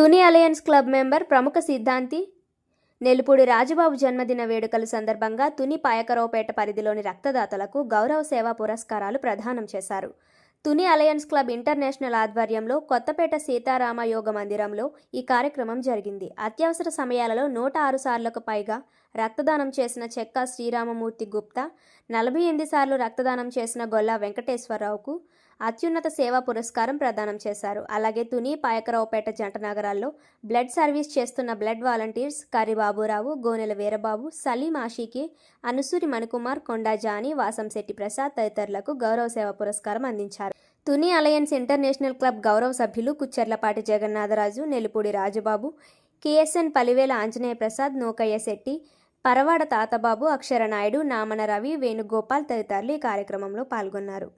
Tuni alliance club member ప్రముఖ సిద్ధాంతి నెలుపూడి రాజబాబు జన్మదిన వేడుకల సందర్భంగా తుని పాయకరావుపేట పరిధిలోని రక్తదాతలకు గౌరవ సేవా పురస్కారాలు ప్రదానం చేశారు. తుని అలయన్స్ క్లబ్ ఇంటర్నేషనల్ ఆధ్వర్యంలో కొత్తపేట సీతారామ యోగ మందిరంలో ఈ కార్యక్రమం జరిగింది. అత్యవసర సమయాలలో నూట ఆరు సార్లకు పైగా రక్తదానం చేసిన చెక్క శ్రీరామమూర్తి గుప్తా నలభై ఎనిమిది సార్లు రక్తదానం చేసిన గొల్లా వెంకటేశ్వరరావుకు అత్యున్నత సేవా పురస్కారం ప్రదానం చేశారు. అలాగే తుని పాయకరావుపేట జంట నగరాల్లో బ్లడ్ సర్వీస్ చేస్తున్న బ్లడ్ వాలంటీర్స్ కరిబాబురావు గోనెల వీరబాబు సలీం ఆషీకి అనుసూరి మణికుమార్ కొండా జాని వాసంశెట్టి ప్రసాద్ తదితరులకు గౌరవ సేవ పురస్కారం అందించారు. తుని అలయన్స్ ఇంటర్నేషనల్ క్లబ్ గౌరవ సభ్యులు కుచ్చెర్లపాటి జగన్నాథరాజు నెలుపూడి రాజబాబు కేఎస్ఎన్ పలివేల ఆంజనేయ ప్రసాద్ నూకయ్య శెట్టి పరవాడ తాతబాబు అక్షరనాయుడు నామన రవి వేణుగోపాల్ తదితరులు ఈ కార్యక్రమంలో పాల్గొన్నారు.